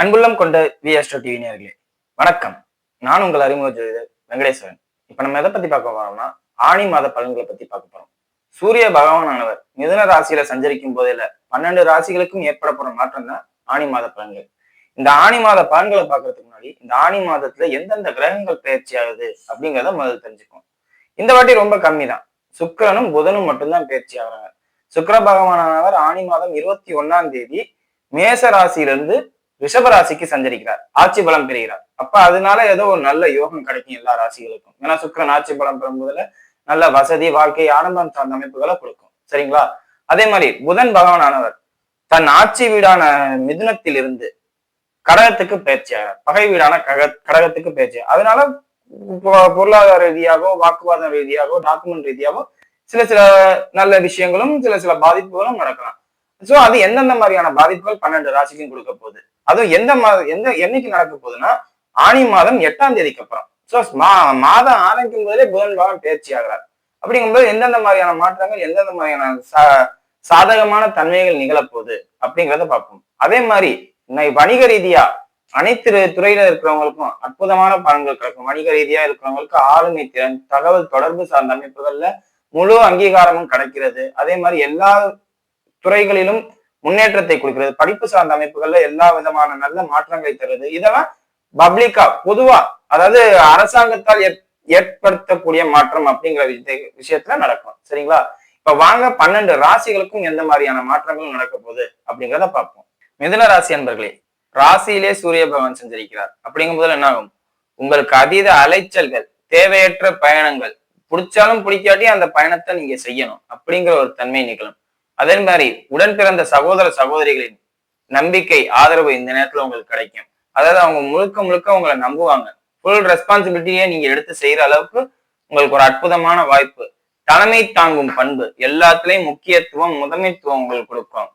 அன்புள்ளம் கொண்ட we TV நேர்களே வணக்கம். நான் உங்கள் அறிமுக ஜோதிடர் வெங்கடேஸ்வரன். இப்ப நம்ம எதை பத்தி பார்க்க போறோம்னா ஆணி மாத பலன்களை பத்தி பார்க்க போறோம். சூரிய பகவானானவர் மிதுன ராசியில சஞ்சரிக்கும் போதில பன்னெண்டு ராசிகளுக்கும் ஏற்பட போற மாற்றம் தான் ஆணி மாத பலன்கள். இந்த ஆணி மாத பலன்களை பாக்குறதுக்கு முன்னாடி இந்த ஆணி மாதத்துல எந்தெந்த கிரகங்கள் பயிற்சி ஆகுது அப்படிங்கிறத முதல்ல தெரிஞ்சுக்கும் இந்த வாட்டி ரொம்ப கம்மி தான் சுக்கிரனும் புதனும் மட்டும்தான் பயிற்சி ஆகுறாங்க. சுக்கர பகவானானவர் ஆணி மாதம் இருபத்தி ஒன்னாம் தேதி மேச ராசியிலிருந்து ரிஷபராசிக்கு சஞ்சரிக்கிறார். ஆட்சி பலம் பெறுகிறார். அப்ப அதனால ஏதோ ஒரு நல்ல யோகம் கிடைக்கும் எல்லா ராசிகளுக்கும். ஏன்னா சுக்கிரன் ஆட்சி பலம் பெறும்போதுல நல்ல வசதி வாழ்க்கை ஆடம்பரம் சார்ந்த அமைப்புகளை கொடுக்கும். சரிங்களா? அதே மாதிரி புதன் பகவானானவர் தன் ஆட்சி வீடான மிதுனத்தில் இருந்து கடகத்துக்கு பயிற்சியாகிறார் பகை வீடான கக கடகத்துக்கு பயிற்சி அதனால பொ- பொருளாதார ரீதியாகவோ வாக்குவாதம் ரீதியாகவோ டாக்குமெண்ட் ரீதியாகவோ சில சில நல்ல விஷயங்களும் சில சில பாதிப்புகளும் நடக்கலாம். சோ அது எந்தெந்த மாதிரியான பாதிப்புகள் பன்னெண்டு ராசிக்கும் கொடுக்க போகுது? அதுவும் எந்த மாதம் எந்த என்னைக்கு நடக்க போகுதுன்னா ஆணி மாதம் எட்டாம் தேதிக்கு அப்புறம். சோ மாதம் ஆரம்பிக்கும் போதே புதன் பகவான் பயிற்சி ஆகிறார். அப்படிங்கும்போது எந்தெந்த மாதிரியான மாற்றங்கள் எந்தெந்த மாதிரியான சா- சாதகமான தன்மைகள் நிகழப்போகுது அப்படிங்கிறத பார்ப்போம். அதே மாதிரி இன்னைக்கு வணிக ரீதியா அனைத்து துறையில இருக்கிறவங்களுக்கும் அற்புதமான பலன்கள் கிடைக்கும். வணிக ரீதியா இருக்கிறவங்களுக்கு ஆளுமை திறன் தகவல் தொடர்பு சார்ந்த அமைப்புகள்ல முழு அங்கீகாரமும் கிடைக்கிறது. அதே மாதிரி எல்லா துறைகளிலும் முன்னேற்றத்தை கொடுக்கிறது. படிப்பு சார்ந்த அமைப்புகள்ல எல்லா விதமான நல்ல மாற்றங்களை தருது. இதெல்லாம் பப்ளிக்கா பொதுவா அதாவது அரசாங்கத்தால் ஏற்- ஏற்படுத்தக்கூடிய மாற்றம் அப்படிங்கிற விஷய- விஷயத்துல நடக்கும். சரிங்களா? இப்ப வாங்க பன்னெண்டு ராசிகளுக்கும் எந்த மாதிரியான மாற்றங்கள் நடக்க போகுது அப்படிங்கிறத பார்ப்போம். மிதுன ராசி அன்பர்களே ராசியிலே சூரிய பகவான் சஞ்சரிக்கிறார். அப்படிங்கும்போது என்ன ஆகும்? உங்களுக்கு அதீத அலைச்சல்கள் தேவையற்ற பயணங்கள் பிடிச்சாலும் பிடிக்காட்டி அந்த பயணத்தை நீங்க செய்யணும் அப்படிங்கிற ஒரு தன்மை நிகழும். அதே மாதிரி உடன் பிறந்த சகோதர சகோதரிகளின் நம்பிக்கை ஆதரவு இந்த நேரத்துல உங்களுக்கு கிடைக்கும். அதாவது அவங்க முழுக்க முழுக்க உங்களை நம்புவாங்க. ஃபுல் ரெஸ்பான்சிபிலிட்டியே நீங்க எடுத்து செய்யற அளவுக்கு உங்களுக்கு ஒரு அற்புதமான வாய்ப்பு. தலைமை தாங்கும் பண்பு எல்லாத்துலயும் முக்கியத்துவம் முதன்மைத்துவம் உங்களுக்கு கொடுக்கும்.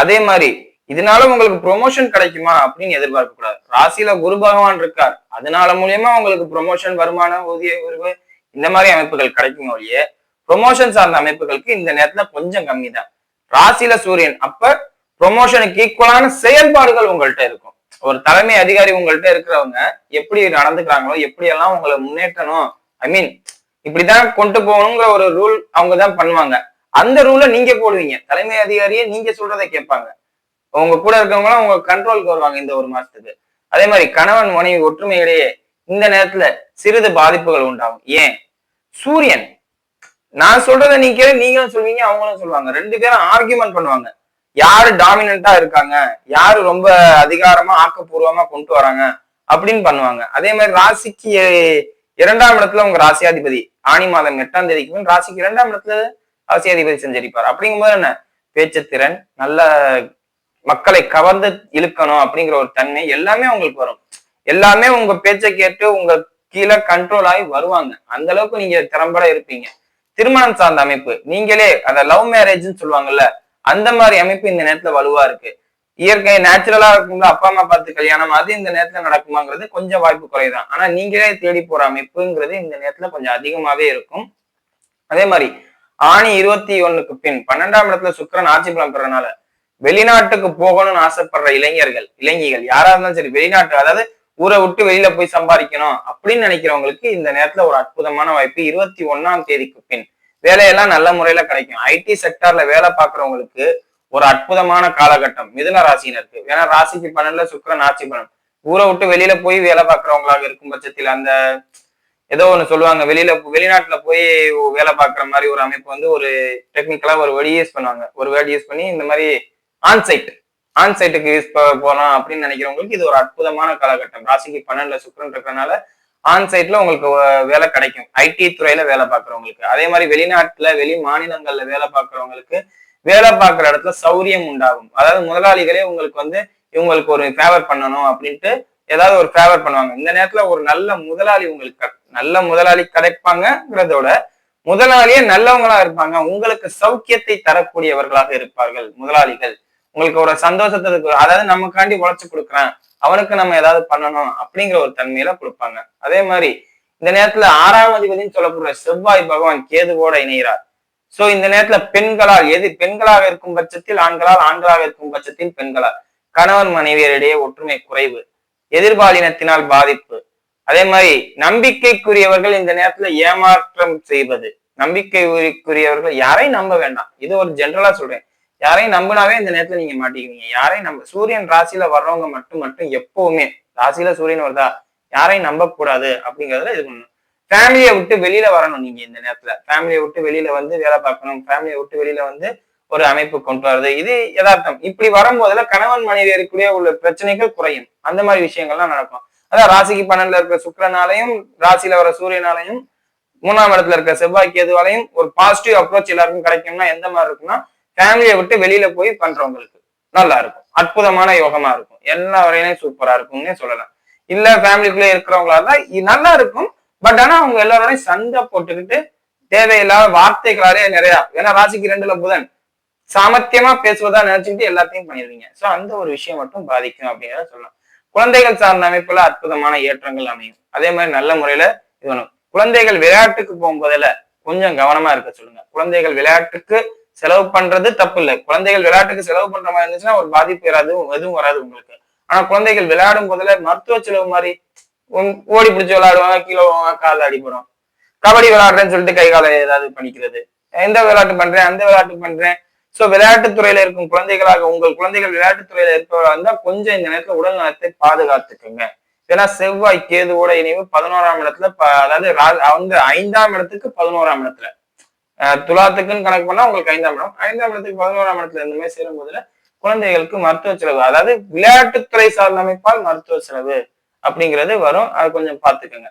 அதே மாதிரி இதனால உங்களுக்கு ப்ரொமோஷன் கிடைக்குமா அப்படின்னு எதிர்பார்க்க கூடாது. ராசியில குரு பகவான் இருக்கார். அதனால மூலியமா உங்களுக்கு ப்ரொமோஷன் வருமானம் ஊதிய உயர்வு இந்த மாதிரி அமைப்புகள் கிடைக்கும் ஒழிய ப்ரொமோஷன் சார்ந்த அமைப்புகளுக்கு இந்த நேரத்துல கொஞ்சம் கம்மி தான் ராசியில சூரியன் அப்ப ப்ரொமோஷனுக்கு ஈக்குவலான செயல்பாடுகள் உங்கள்கிட்ட இருக்கும். ஒரு தலைமை அதிகாரி உங்கள்கிட்ட இருக்கிறவங்க எப்படி நடந்துக்கிறாங்களோ எப்படி எல்லாம் உங்களை முன்னேற்றணும் ஐ மீன் இப்படிதான் கொண்டு போகணுங்கிற ஒரு ரூல் அவங்க தான் பண்ணுவாங்க. அந்த ரூலை நீங்க போடுவீங்க. தலைமை அதிகாரியே நீங்க சொல்றதை கேட்பாங்க. உங்க கூட இருக்கவங்களாம் உங்க கண்ட்ரோலுக்கு வருவாங்க இந்த ஒரு மாசத்துக்கு. அதே மாதிரி கணவன் மனைவி ஒற்றுமையிடையே இந்த நேரத்துல சிறிது பாதிப்புகள் உண்டாகும். ஏன்? சூரியன் நான் சொல்றதை நீ கேளு நீங்களும் சொல்வீங்க அவங்களும் சொல்லுவாங்க ரெண்டு பேரும் ஆர்கியூமெண்ட் பண்ணுவாங்க. யாரு டாமினண்டா இருக்காங்க? யாரு ரொம்ப அதிகாரமா ஆக்கப்பூர்வமா கொண்டு வராங்க? அப்படின்னு பண்ணுவாங்க. அதே மாதிரி ராசிக்கு இரண்டாம் இடத்துல உங்க ராசியாதிபதி ஆணி மாதம் எட்டாம் தேதிக்கு பின் ராசிக்கு இரண்டாம் இடத்துல ராசியாதிபதி செஞ்சிருப்பார். அப்படிங்கும்போது என்ன? பேச்சுத்திறன் நல்ல மக்களை கவர்ந்து இழுக்கணும் அப்படிங்கிற ஒரு தன்மை எல்லாமே உங்களுக்கு வரும். எல்லாமே உங்க பேச்சை கேட்டு உங்க கீழே கண்ட்ரோல் ஆகி வருவாங்க. அந்த அளவுக்கு நீங்க திறம்பட இருப்பீங்க. திருமணம் சார்ந்த அமைப்பு. நீங்களே அந்த லவ் மேரேஜ்னு சொல்லுவாங்கல்ல அந்த மாதிரி அமைப்பு இந்த நேரத்துல வலுவா இருக்கு. இயற்கை நேச்சுரலா இருக்கும்ல அப்பா அம்மா பார்த்து கல்யாணம் அது இந்த நேரத்துல நடக்குமாங்கிறது கொஞ்சம் வாய்ப்பு குறைதான். ஆனா நீங்களே தேடி போற அமைப்புங்கிறது இந்த நேரத்துல கொஞ்சம் அதிகமாவே இருக்கும். அதே மாதிரி ஆணி இருபத்தி ஒண்ணுக்கு பின் பன்னெண்டாம் இடத்துல சுக்கிரன் ஆட்சி பலம் பெறனால வெளிநாட்டுக்கு போகணும்னு ஆசைப்படுற இளைஞர்கள் இளைஞிகள் யாரா இருந்தாலும் சரி வெளிநாட்டு அதாவது ஊரை விட்டு வெளியில போய் சம்பாதிக்கணும் அப்படின்னு நினைக்கிறவங்களுக்கு இந்த நேரத்துல ஒரு அற்புதமான வாய்ப்பு. இருபத்தி ஒண்ணாம் தேதிக்கு பின் வேலையெல்லாம் நல்ல முறையில கிடைக்கும். ஐடி செக்டார்ல வேலை பார்க்கறவங்களுக்கு ஒரு அற்புதமான காலகட்டம் மிதுன ராசினருக்கு ஏன்னா ராசிக்கு பன்னெண்டுல சுக்கரன் ஆட்சி பலன் ஊரை விட்டு வெளியில போய் வேலை பார்க்கறவங்களாக இருக்கும் பட்சத்தில் அந்த ஏதோ ஒன்று சொல்லுவாங்க வெளியில வெளிநாட்டுல போய் வேலை பார்க்குற மாதிரி ஒரு அமைப்பு வந்து ஒரு டெக்னிக்கலா ஒரு வேர்டு யூஸ் பண்ணுவாங்க. ஒரு வேர்டு யூஸ் பண்ணி இந்த மாதிரி ஆன்சைட் ஆன் சைட்டுக்கு யூஸ் போகலாம் அப்படின்னு நினைக்கிறவங்களுக்கு இது ஒரு அற்புதமான காலகட்டம். ராசிக்கு பன்னெண்டுல இருக்கிறனால ஆன் சைட்டில் உங்களுக்கு வேலை கிடைக்கும். ஐடி துறையில வேலை பார்க்குறவங்களுக்கு. அதே மாதிரி வெளிநாட்டுல வெளி மாநிலங்கள்ல வேலை பார்க்குறவங்களுக்கு வேலை பார்க்குற இடத்துல சௌரியம் உண்டாகும். அதாவது முதலாளிகளே உங்களுக்கு வந்து இவங்களுக்கு ஒரு ஃபேவர் பண்ணணும் அப்படின்ட்டு ஏதாவது ஒரு ஃபேவர் பண்ணுவாங்க. இந்த நேரத்துல ஒரு நல்ல முதலாளி உங்களுக்கு நல்ல முதலாளி கிடைப்பாங்கிறதோட முதலாளியே நல்லவங்களா இருப்பாங்க. உங்களுக்கு சௌக்கியத்தை தரக்கூடியவர்களாக இருப்பார்கள் முதலாளிகள். உங்களுக்கு ஒரு சந்தோஷத்தை இருக்கு. அதாவது நமக்காண்டி உழைச்சு கொடுக்குறேன். அவனுக்கு நம்ம ஏதாவது பண்ணணும் அப்படிங்கிற ஒரு தன்மையில கொடுப்பாங்க. அதே மாதிரி இந்த நேரத்துல ஆறாம் அதிபதினு சொல்லப்படுற செவ்வாய் பகவான் கேதுவோட இணைகிறார். சோ இந்த நேரத்துல பெண்களால் எது? பெண்களாக இருக்கும் பட்சத்தில் ஆண்களால் ஆண்களாக இருக்கும் பட்சத்தில் பெண்களால். கணவன் மனைவியரிடையே ஒற்றுமை குறைவு எதிர்பாலினத்தினால் பாதிப்பு. அதே மாதிரி நம்பிக்கைக்குரியவர்கள் இந்த நேரத்துல ஏமாற்றம் செய்வது. நம்பிக்கைக்குரியவர்கள் யாரையும் நம்ப வேண்டாம். இது ஒரு ஜென்ரலா சொல்றேன். யாரையும் நம்பினாவே இந்த நேரத்துல நீங்க மாட்டிக்குவீங்க. யாரையும் நம்ப சூரியன் ராசியில வர்றவங்க மட்டும் மட்டும் எப்பவுமே ராசியில சூரியன் வருதா யாரையும் நம்ப கூடாது அப்படிங்கறதுல இது பண்ணணும். ஃபேமிலியை விட்டு வெளியில வரணும் நீங்க இந்த நேரத்துல. ஃபேமிலியை விட்டு வெளியில வந்து வேலை பார்க்கணும். ஃபேமிலியை விட்டு வெளியில வந்து ஒரு அமைப்பு கொண்டு வர்றது. இது யதார்த்தம். இப்படி வரும்போதுல கணவன் மனைவியருக்குள்ளே உள்ள பிரச்சனைகள் குறையும். அந்த மாதிரி விஷயங்கள்லாம் நடக்கும். அதான் ராசிக்கு பன்னெண்டுல இருக்கிற சுக்கிரனாலையும் ராசியில வர சூரியனாலையும் மூணாம் இடத்துல இருக்கிற செவ்வாய் கேதுவாலையும் ஒரு பாசிட்டிவ் அப்ரோச் எல்லாருக்கும் கிடைக்கும்னா எந்த மாதிரி இருக்கும்னா ஃபேமிலியை விட்டு வெளியில போய் பண்றவங்களுக்கு நல்லா இருக்கும் அற்புதமான யோகமா இருக்கும். எல்லா வரையிலும் சூப்பரா இருக்கும்னே சொல்லலாம். இல்ல ஃபேமிலிக்குள்ளே இருக்கிறவங்களா தான் நல்லா இருக்கும் பட் ஆனா அவங்க எல்லாரோடையும் சண்டை போட்டுக்கிட்டு தேவையில்லாத வார்த்தைகளாலே நிறையா ஏன்னா ராசிக்கு ரெண்டுல புதன். சாமர்த்தியமா பேசுவதா நினைச்சுக்கிட்டு எல்லாத்தையும் பண்ணிடுவீங்க. சோ அந்த ஒரு விஷயம் மட்டும் பாதிக்கும் அப்படிங்கிறத சொல்லலாம். குழந்தைகள் சார்ந்த அமைப்புல அற்புதமான ஏற்றங்கள் அமையும். அதே மாதிரி நல்ல முறையில இது பண்ணும். குழந்தைகள் விளையாட்டுக்கு போகும்போதுல கொஞ்சம் கவனமா இருக்க சொல்லுங்க. குழந்தைகள் விளையாட்டுக்கு செலவு பண்றது தப்பு இல்லை குழந்தைகள் விளையாட்டுக்கு செலவு பண்ற மாதிரி இருந்துச்சுன்னா ஒரு பாதிப்பு வராது எதுவும் வராது உங்களுக்கு. ஆனா குழந்தைகள் விளையாடும் போதுல மருத்துவ செலவு மாதிரி உம் ஓடி பிடிச்சி விளையாடுவாங்க கீழே போவாங்க அடிபடும். கபடி விளையாடுறேன்னு சொல்லிட்டு கை காலை ஏதாவது பண்ணிக்கிறது எந்த விளையாட்டு பண்றேன் அந்த விளையாட்டு பண்றேன். சோ விளையாட்டுத் துறையில இருக்கும் குழந்தைகளாக உங்கள் குழந்தைகள் விளையாட்டுத் துறையில இருப்பவராக இருந்தா கொஞ்சம் இந்த நேரத்துல உடல் நலத்தை பாதுகாத்துக்குங்க. ஏன்னா செவ்வாய் கேதுவோட இணைவு பதினோராம் இடத்துல அதாவது ரா- வந்து ஐந்தாம் இடத்துக்கு பதினோராம் இடத்துல. துலாத்துக்குன்னு கணக்கு பண்ணா உங்களுக்கு ஐந்தாம் இடம். ஐந்தாம் இடத்துக்கு பதினோராம் இடத்துல இந்த மாதிரி சேரும் போதுல குழந்தைகளுக்கு மருத்துவ செலவு. அதாவது விளையாட்டுத்துறை சார்ந்த அமைப்பால் மருத்துவ செலவு அப்படிங்கிறது வரும். அது கொஞ்சம் பார்த்துக்கோங்க.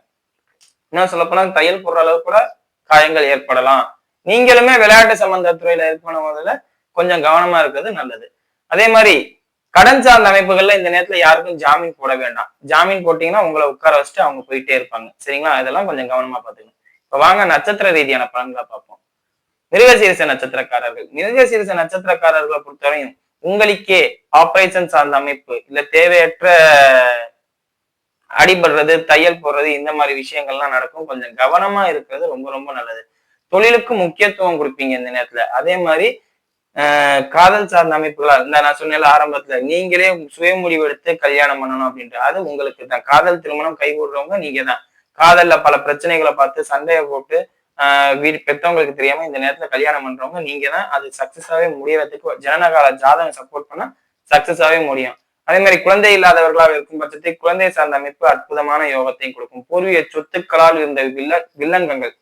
இன்னும் சொல்ல போனா தையல் போடுற அளவு கூட காயங்கள் ஏற்படலாம். நீங்களுமே விளையாட்டு சம்பந்த துறையில ஏற்படும் போதுல கொஞ்சம் கவனமா இருக்கிறது நல்லது. அதே மாதிரி கடன் சார்ந்த அமைப்புகள்ல இந்த நேரத்துல யாருக்கும் ஜாமீன் போட வேண்டாம். ஜாமீன் போட்டீங்கன்னா உங்களை உட்கார வச்சுட்டு அவங்க போயிட்டே இருப்பாங்க. சரிங்களா? இதெல்லாம் கொஞ்சம் கவனமா பாத்துக்கணும் இப்ப வாங்க நட்சத்திர ரீதியான பலன்களை பார்ப்போம். மிருகசீரிச நட்சத்திரக்காரர்கள். மிருகசீரிச நட்சத்திரக்காரர்களை பொறுத்தவரையும் உங்களுக்கே ஆபரேஷன் சார்ந்த அமைப்பு இல்ல தேவையற்ற அடிபடுறது தையல் போடுறது இந்த மாதிரி விஷயங்கள்லாம் நடக்கும். கொஞ்சம் கவனமா இருக்கிறது ரொம்ப ரொம்ப நல்லது. தொழிலுக்கு முக்கியத்துவம் கொடுப்பீங்க இந்த நேரத்துல. அதே மாதிரி ஆஹ் காதல் சார்ந்த அமைப்புகளா இந்த நான் சொன்னேன்ல ஆரம்பத்துல நீங்களே சுய முடிவெடுத்து கல்யாணம் பண்ணணும் அப்படின்ற அது உங்களுக்கு தான் காதல் திருமணம் கைகூடுறவங்க நீங்க தான் காதல்ல பல பிரச்சனைகளை பார்த்து சண்டையை போட்டு வீடு பெற்றவங்களுக்கு தெரியாம இந்த நேரத்துல கல்யாணம் பண்றவங்க நீங்க தான் அது சக்சஸாவே முடியறதுக்கு ஜனனகால ஜாதகம் சப்போர்ட் பண்ணா சக்சஸாவே முடியும். அதே மாதிரி குழந்தை இல்லாதவர்களாக இருக்கும் பட்சத்தில் குழந்தை சார்ந்த அமைப்பு அற்புதமான யோகத்தையும் கொடுக்கும். பூர்வீக சொத்துக்களால் இருந்த வில்ல வில்லங்கங்கள்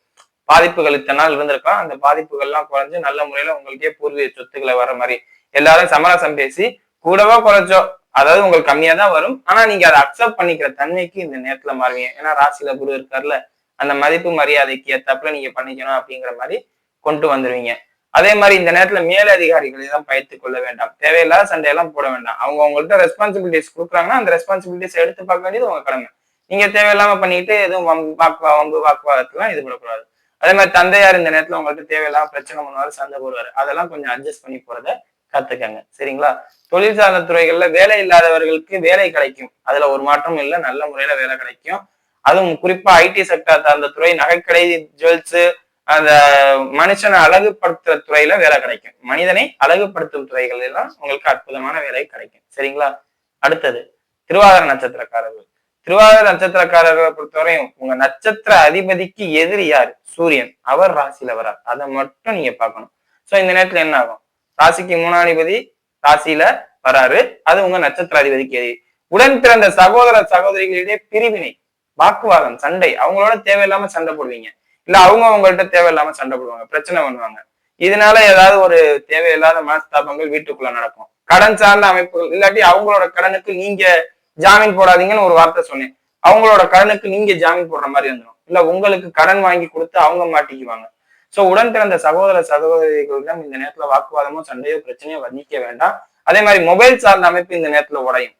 பாதிப்புகள் இத்தனை நாள் இருந்திருக்கலாம். அந்த பாதிப்புகள்லாம் குறைஞ்சு நல்ல முறையில உங்களுக்கே பூர்வீக சொத்துக்களை வர மாதிரி எல்லாரும் சமரசம் பேசி கூடவோ குறைச்சோ அதாவது உங்களுக்கு கம்மியா தான் வரும். ஆனா நீங்க அதை அக்செப்ட் பண்ணிக்கிற தன்மைக்கு இந்த நேரத்துல மாறுவீங்க. ஏன்னா ராசியில குரு இருக்காருல்ல அந்த மதிப்பு மரியாதைக்கு ஏத்தாப்புல நீங்க பண்ணிக்கணும் அப்படிங்கிற மாதிரி கொண்டு வந்துருவீங்க. அதே மாதிரி இந்த நேரத்துல மேலதிகாரிகளை தான் பயத்துக் கொள்ள வேண்டாம். தேவையில்லாத சண்டையெல்லாம் போட வேண்டாம். அவங்க உங்கள்கிட்ட ரெஸ்பான்சிபிலிட்டிஸ் கொடுக்குறாங்கன்னா அந்த ரெஸ்பான்சிபிலிட்டிஸ் எடுத்து பார்க்க வேண்டியது உங்க கடமை. நீங்க தேவையில்லாம பண்ணிட்டு எதுவும் வம்பு வாக்குவா வம்பு வாக்குவாதத்துலாம் இது பண்ணக்கூடாது அதே மாதிரி தந்தையார் இந்த நேரத்துல உங்கள்கிட்ட தேவையில்லாம பிரச்சனை பண்ணுவாரு சண்டை போடுவாரு. அதெல்லாம் கொஞ்சம் அட்ஜஸ்ட் பண்ணி போறத கத்துக்கங்க. சரிங்களா? தொழில் சார்ந்த துறைகள்ல வேலை இல்லாதவர்களுக்கு வேலை கிடைக்கும். அதுல ஒரு மாற்றமும் இல்லை. நல்ல முறையில வேலை கிடைக்கும். அதுவும் குறிப்பா ஐடி செக்டர் சார்ந்த துறை நகைக்கடை ஜுவல்ஸ் அந்த மனுஷனை அழகுபடுத்துற துறையில வேலை கிடைக்கும். மனிதனை அழகுபடுத்தும் துறைகள் எல்லாம் உங்களுக்கு அற்புதமான வேலை கிடைக்கும். சரிங்களா? அடுத்தது திருவாதிர நட்சத்திரக்காரர்கள். திருவாதிர நட்சத்திரக்காரர்களை பொறுத்தவரையும் உங்க நட்சத்திர அதிபதிக்கு எதிரி யாரு? சூரியன். அவர் ராசியில வரார் அதை மட்டும் நீங்க பார்க்கணும். சோ இந்த நேரத்துல என்ன ஆகும்? ராசிக்கு மூணாதிபதி ராசியில வராரு. அது உங்க நட்சத்திர அதிபதிக்கு எதிரி. உடன் பிறந்த சகோதர சகோதரிகளிடையே பிரிவினை. வாக்குவாதம் சண்டை அவங்களோட தேவையில்லாம சண்டை போடுவீங்க. இல்ல அவங்க அவங்கள்ட்ட தேவையில்லாம சண்டை போடுவாங்க பிரச்சனை பண்ணுவாங்க. இதனால ஏதாவது ஒரு தேவையில்லாத மனஸ்தாபங்கள் வீட்டுக்குள்ள நடக்கும். கடன் சார்ந்த அமைப்புகள் இல்லாட்டி அவங்களோட கடனுக்கு நீங்க ஜாமீன் போடாதீங்கன்னு ஒரு வார்த்தை சொன்னேன். அவங்களோட கடனுக்கு நீங்க ஜாமீன் போடுற மாதிரி வந்துடும் இல்ல உங்களுக்கு கடன் வாங்கி கொடுத்து அவங்க மாட்டிக்குவாங்க. சோ உடன் பிறந்த சகோதர சகோதரிகளிடம் இந்த நேரத்துல வாக்குவாதமோ சண்டையோ பிரச்சனையோ வர்ணிக்க வேண்டாம். அதே மாதிரி மொபைல் சார்ந்த அமைப்பு இந்த நேரத்துல உடையும்.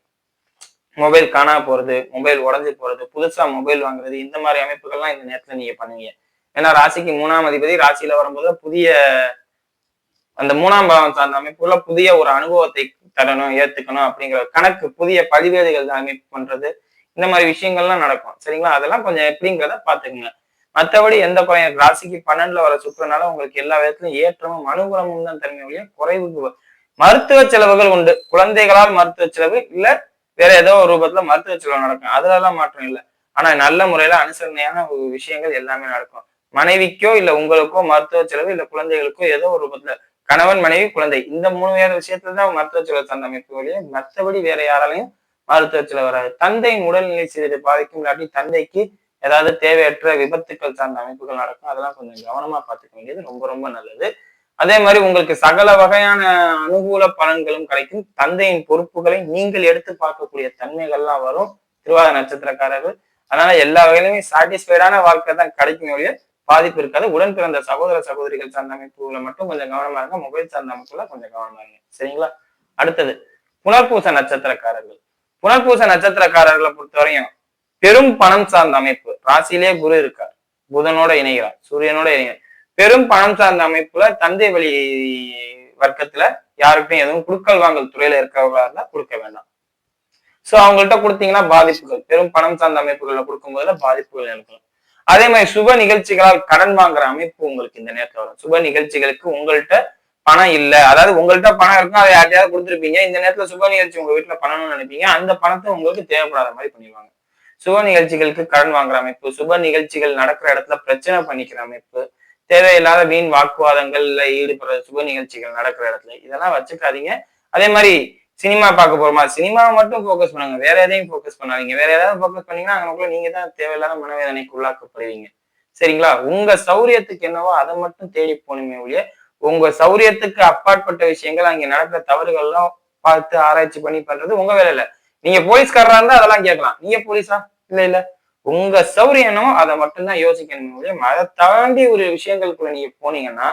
மொபைல் காணா போறது மொபைல் உடஞ்சி போறது புதுசா மொபைல் வாங்குறது இந்த மாதிரி அமைப்புகள்லாம் இந்த நேரத்துல நீங்க பண்ணுவீங்க ஏன்னா ராசிக்கு மூணாம் அதிபதி ராசியில வரும்போது புதிய அந்த மூணாம் பாவம் சார்ந்த அமைப்புல புதிய ஒரு அனுபவத்தை தரணும் ஏத்துக்கணும் அப்படிங்கிற கணக்கு புதிய பதிவேடுகள் அமைப்பு பண்றது. இந்த மாதிரி விஷயங்கள்லாம் நடக்கும். சரிங்களா? அதெல்லாம் கொஞ்சம் எப்படிங்கிறத பாத்துக்கோங்க மற்றபடி எந்த பையன் ராசிக்கு பன்னெண்டுல வர சுக்கரனால உங்களுக்கு எல்லா விதத்திலும் ஏற்றமும் அனுகூலமும் தான் தன்மை ஒழிய குறைவுக்கு மருத்துவ செலவுகள் உண்டு. குழந்தைகளால் மருத்துவ செலவு இல்ல வேற ஏதோ ஒரு ரூபத்துல மருத்துவ செலவு நடக்கும். அதுல எல்லாம் மாற்றம் இல்லை. ஆனா நல்ல முறையில அனுசரணையான விஷயங்கள் எல்லாமே நடக்கும். மனைவிக்கோ இல்ல உங்களுக்கோ மருத்துவ செலவு இல்ல குழந்தைகளுக்கோ ஏதோ ஒரு ரூபத்துல. கணவன் மனைவி குழந்தை. இந்த மூணு வேற விஷயத்துல தான் மருத்துவ செலவு சார்ந்த அமைப்பு வழியே மற்றபடி வேற யாராலையும் மருத்துவ செலவு வராது. தந்தையின் உடல்நிலை சிறிது பாதிக்கும். இல்லாட்டி தந்தைக்கு ஏதாவது தேவையற்ற விபத்துக்கள் சார்ந்த அமைப்புகள் நடக்கும். அதெல்லாம் கொஞ்சம் கவனமா பார்த்துக்க வேண்டியது ரொம்ப ரொம்ப நல்லது. அதே மாதிரி உங்களுக்கு சகல வகையான அனுகூல பலன்களும் கிடைக்கும். தந்தையின் பொறுப்புகளை நீங்கள் எடுத்து பார்க்கக்கூடிய தன்மைகள்லாம் வரும். திருவாத நட்சத்திரக்காரர்கள். அதனால எல்லா வகையிலுமே சாட்டிஸ்ஃபைடான வாழ்க்கை தான் கிடைக்கும் ஒழிய பாதிப்பு இருக்காது. உடன் பிறந்த சகோதர சகோதரிகள் சார்ந்த அமைப்புகளை மட்டும் கொஞ்சம் கவனமா இருங்க. மொபைல் சார்ந்த அமைப்புல கொஞ்சம் கவனமா இருங்க. சரிங்களா? அடுத்தது புனர்பூச நட்சத்திரக்காரர்கள். புனர்பூச நட்சத்திரக்காரர்களை பொறுத்தவரையும் பெரும் பணம் சார்ந்த அமைப்பு. ராசியிலே குரு இருக்கார். புதனோட இணைகிறார். சூரியனோட இணைகிறார். பெரும் பணம் சார்ந்த அமைப்புல தந்தை வழி வர்க்கத்துல யாருக்கும் எதுவும் குடுக்கல் வாங்கல் துறையில இருக்கிறவங்களா இருந்தா கொடுக்க வேண்டாம். சோ அவங்கள்ட்ட கொடுத்தீங்கன்னா பாதிப்புகள். பெரும் பணம் சார்ந்த அமைப்புகள்ல கொடுக்கும் போதுல பாதிப்புகள் இருக்கும் அதே மாதிரி சுப நிகழ்ச்சிகளால் கடன் வாங்குற அமைப்பு உங்களுக்கு இந்த நேரத்துல வரும். சுப நிகழ்ச்சிகளுக்கு உங்கள்கிட்ட பணம் இல்ல. அதாவது உங்கள்கிட்ட பணம் இருக்கும் அதை யார்ட்டையாவது கொடுத்துருப்பீங்க. இந்த நேரத்துல சுப நிகழ்ச்சி உங்க வீட்டுல பண்ணணும்னு நினைப்பீங்க. அந்த பணத்தை உங்களுக்கு தேவைப்படாத மாதிரி பண்ணிடுவாங்க. சுப நிகழ்ச்சிகளுக்கு கடன் வாங்குற அமைப்பு சுப நிகழ்ச்சிகள் நடக்கிற இடத்துல பிரச்சனை பண்ணிக்கிற அமைப்பு தேவையில்லாத வீண் வாக்குவாதங்கள்ல ஈடுபடுற சுப நிகழ்ச்சிகள் நடக்கிற இடத்துல இதெல்லாம் வச்சுக்காதீங்க. அதே மாதிரி சினிமா பார்க்க போறோமா? சினிமாவை மட்டும் ஃபோக்கஸ் பண்ணுங்க. வேற எதையும் ஃபோக்கஸ் பண்ணாதீங்க. வேற ஏதாவது ஃபோக்கஸ் பண்ணீங்கன்னா அங்கே நீங்க தான் தேவையில்லாத மனவேதனைக்கு உள்ளாக்கப்படுவீங்க. சரிங்களா? உங்க சௌரியத்துக்கு என்னவோ அதை மட்டும் தேடி போகணுமே ஒழிய உங்க சௌரியத்துக்கு அப்பாற்பட்ட விஷயங்கள் அங்க நடக்கிற தவறுகள்லாம் பார்த்து ஆராய்ச்சி பண்ணி பண்றது உங்க வேலை இல்லை நீங்க போலீஸ்காரரா இருந்தா அதெல்லாம் கேட்கலாம். நீங்க போலீஸா? இல்ல இல்ல. உங்க சௌரியனும் அதை மட்டும்தான் யோசிக்கணும். அதை தாண்டி ஒரு விஷயங்களுக்குள்ள நீங்க போனீங்கன்னா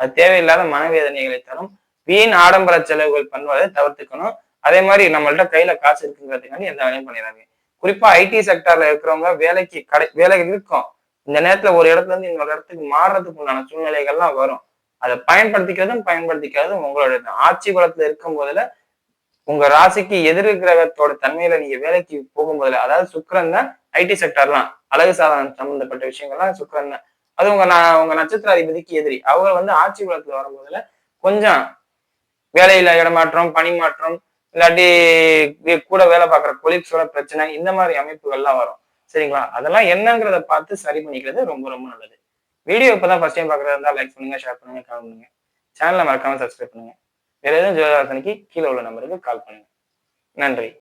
அது தேவையில்லாத மனவேதனைகளை தரும். வீண் ஆடம்பர செலவுகள் பண்ணுவதை தவிர்த்துக்கணும். அதே மாதிரி நம்மள்ட்ட கையில காசு இருக்குங்கிறதுக்காண்டி எந்த வேலையும் பண்ணிடுறாங்க குறிப்பா ஐடி செக்டர்ல இருக்கிறவங்க வேலைக்கு கடை வேலை இருக்கும். இந்த நேரத்துல ஒரு இடத்துல இருந்து இன்னொரு இடத்துக்கு மாறுறதுக்கு உண்டான சூழ்நிலைகள்லாம் வரும். அதை பயன்படுத்திக்கிறதும் பயன்படுத்திக்கிறதும் உங்களோட ஆட்சி குலத்துல இருக்கும் போதுல உங்க ராசிக்கு எதிர் கிரகத்தோட தன்மையில நீங்க வேலைக்கு போகும்போதுல அதாவது சுக்கரன் தான் ஐடி செக்டர்லாம் அழகு சாதனம் சம்பந்தப்பட்ட விஷயங்கள்லாம் சுக்கரன் தான். அது உங்க உங்க நட்சத்திர அதிபதிக்கு எதிரி. அவங்க வந்து ஆட்சி குலத்துல வரும்போதுல கொஞ்சம் வேலையில இடமாற்றம் பணி மாற்றம் இல்லாட்டி கூட வேலை பார்க்குற கொலீக்ஸோட பிரச்சனை இந்த மாதிரி அமைப்புகள்லாம் வரும். சரிங்களா? அதெல்லாம் என்னங்கிறத பார்த்து சரி பண்ணிக்கிறது ரொம்ப ரொம்ப நல்லது. வீடியோ இப்பதான் ஃபர்ஸ்ட் டைம் பார்க்குறதா இருந்தால் லைக் பண்ணுங்க ஷேர் பண்ணுங்க கால் பண்ணுங்க. சேனலை மறக்காம சப்ஸ்கிரைப் பண்ணுங்க. வேற எதுவும் ஜோதாசனிக்கு கீழே உள்ள நம்பருக்கு கால் பண்ணுங்க. நன்றி.